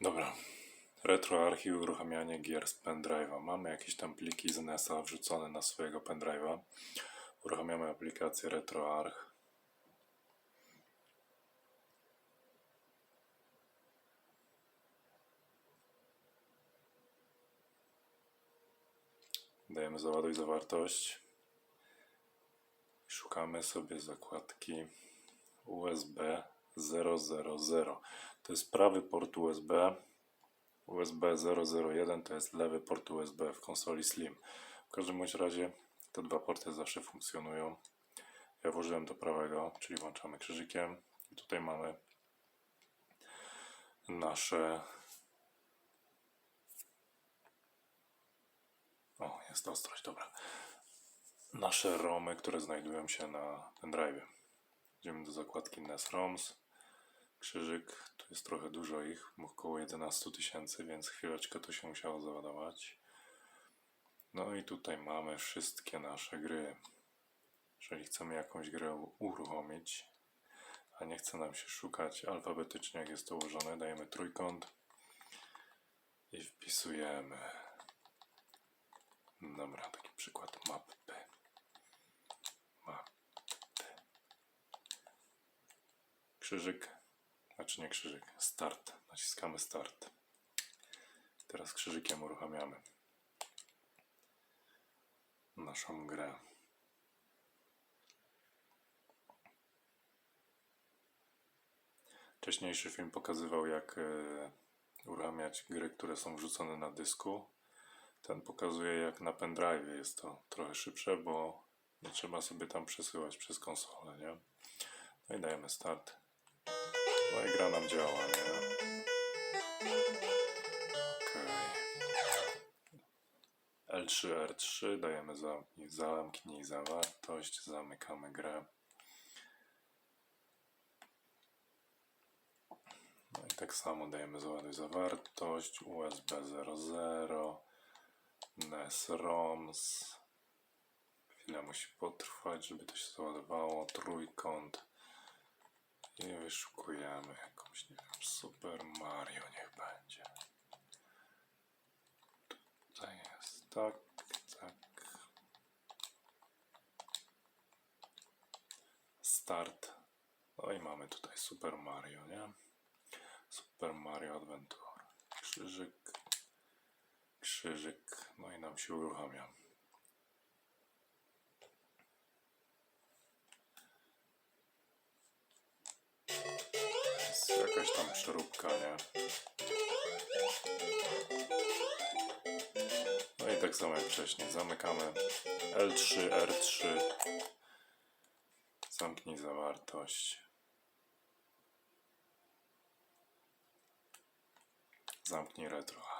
Dobra. RetroArchive, uruchamianie gier z pendrive'a. Mamy jakieś tam pliki z NES-a wrzucone na swojego pendrive'a. Uruchamiamy aplikację RetroArch. Dajemy załaduj zawartość. Szukamy sobie zakładki USB 000. To jest prawy port USB. USB 001 to jest lewy port USB w konsoli Slim. W każdym bądź razie te dwa porty zawsze funkcjonują. Ja włożyłem do prawego, czyli włączamy krzyżykiem. I tutaj mamy nasze. O, jest ostrość, dobra. Nasze ROMy, które znajdują się na pendrive. Idziemy do zakładki NES ROMs. Krzyżyk, tu jest trochę dużo ich, około 11 tysięcy, więc chwileczkę to się musiało załadować. No i tutaj mamy wszystkie nasze gry. Jeżeli chcemy jakąś grę uruchomić, a nie chce nam się szukać alfabetycznie, jak jest to ułożone, dajemy trójkąt i wpisujemy. Dobra, taki przykład mapy. Mapy. Krzyżyk, znaczy nie krzyżyk, start. Naciskamy start. Teraz krzyżykiem uruchamiamy naszą grę. Wcześniejszy film pokazywał, jak e, uruchamiać gry, które są wrzucone na dysku. Ten pokazuje, jak na pendrive jest to trochę szybsze, bo nie trzeba sobie tam przesyłać przez konsolę, nie? No i dajemy start. No i gra nam działa, nie? Okej. L3, R3, dajemy zamknij, zamknij zawartość, zamykamy grę. No i tak samo dajemy załaduj zawartość, USB 00, NES ROMS. Chwilę musi potrwać, żeby to się załadowało, trójkąt. Wyszukujemy jakąś, nie wiem, Super Mario niech będzie. Tutaj jest, tak, tak. Start. No i mamy tutaj Super Mario, nie? Super Mario Adventure. Krzyżyk, krzyżyk, no i nam się uruchamia. Jakaś tam przeróbka, nie? No i tak samo jak wcześniej. Zamykamy L3, R3. Zamknij zawartość. Zamknij retro